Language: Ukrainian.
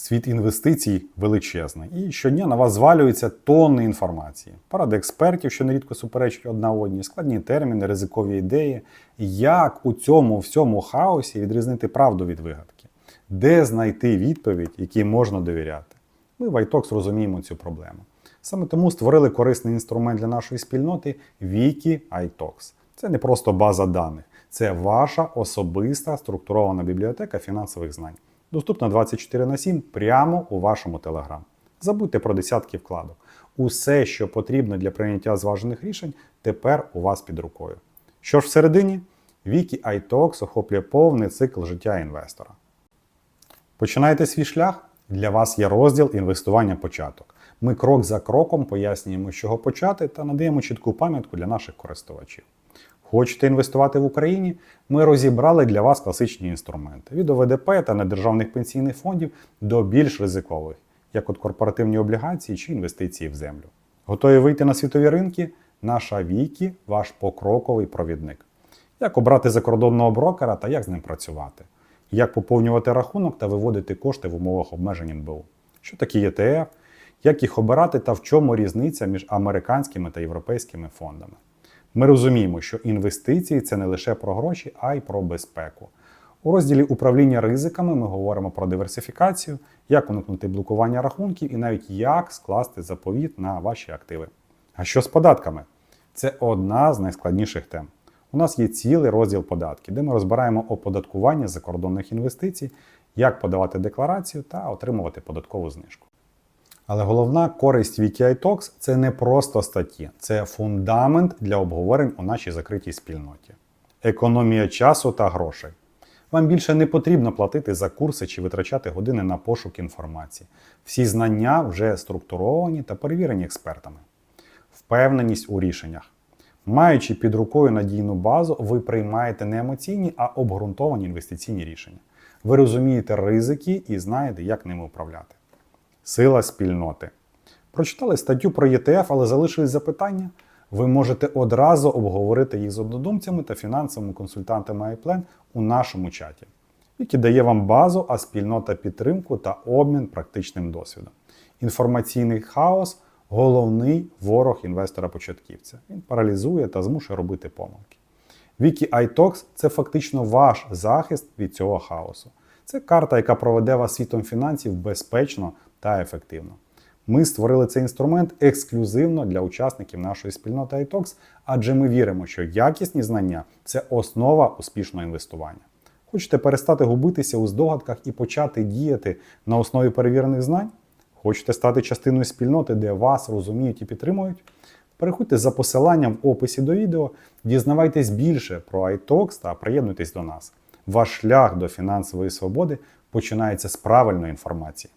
Світ інвестицій величезний, і щодня на вас звалюються тонни інформації. Поради експертів, що нерідко суперечать одна одній, складні терміни, ризикові ідеї. Як у цьому всьому хаосі відрізнити правду від вигадки? Де знайти відповідь, якій можна довіряти? Ми в iTalks розуміємо цю проблему. Саме тому створили корисний інструмент для нашої спільноти Wiki iTalks. Це не просто база даних, це ваша особиста структурована бібліотека фінансових знань. Доступна 24 на 7 прямо у вашому Telegram. Забудьте про десятки вкладок. Усе, що потрібно для прийняття зважених рішень, тепер у вас під рукою. Що ж всередині? Wiki iTalks охоплює повний цикл життя інвестора. Починаєте свій шлях? Для вас є розділ інвестування початок. Ми крок за кроком пояснюємо, з чого почати, та надаємо чітку пам'ятку для наших користувачів. Хочете інвестувати в Україні? Ми розібрали для вас класичні інструменти від ОВДП та недержавних пенсійних фондів до більш ризикових, як от корпоративні облігації чи інвестиції в землю. Готові вийти на світові ринки? Наша Вікі ваш покроковий провідник. Як обрати закордонного брокера та як з ним працювати? Як поповнювати рахунок та виводити кошти в умовах обмежень НБУ? Що такі ETF? Як їх обирати та в чому різниця між американськими та європейськими фондами? Ми розуміємо, що інвестиції це не лише про гроші, а й про безпеку. У розділі управління ризиками ми говоримо про диверсифікацію, як уникнути блокування рахунків і навіть як скласти заповіт на ваші активи. А що з податками? Це одна з найскладніших тем. У нас є цілий розділ податки, де ми розбираємо оподаткування закордонних інвестицій, як подавати декларацію та отримувати податкову знижку. Але головна користь WikiITalks – це не просто статті, це фундамент для обговорень у нашій закритій спільноті. Економія часу та грошей. Вам більше не потрібно платити за курси чи витрачати години на пошук інформації. Всі знання вже структуровані та перевірені експертами. Впевненість у рішеннях. Маючи під рукою надійну базу, ви приймаєте не емоційні, а обґрунтовані інвестиційні рішення. Ви розумієте ризики і знаєте, як ними управляти. Сила спільноти. Прочитали статтю про ETF, але залишились запитання. Ви можете одразу обговорити їх з однодумцями та фінансовими консультантами iPlan у нашому чаті, який дає вам базу, а спільнота підтримку та обмін практичним досвідом. Інформаційний хаос головний ворог інвестора-початківця. Він паралізує та змушує робити помилки. Wiki iTalks – це фактично ваш захист від цього хаосу. Це карта, яка проведе вас світом фінансів безпечно та ефективно. Ми створили цей інструмент ексклюзивно для учасників нашої спільноти iTalks, адже ми віримо, що якісні знання це основа успішного інвестування. Хочете перестати губитися у здогадках і почати діяти на основі перевірених знань? Хочете стати частиною спільноти, де вас розуміють і підтримують? Переходьте за посиланням в описі до відео, дізнавайтесь більше про iTalks та приєднуйтесь до нас. Ваш шлях до фінансової свободи починається з правильної інформації.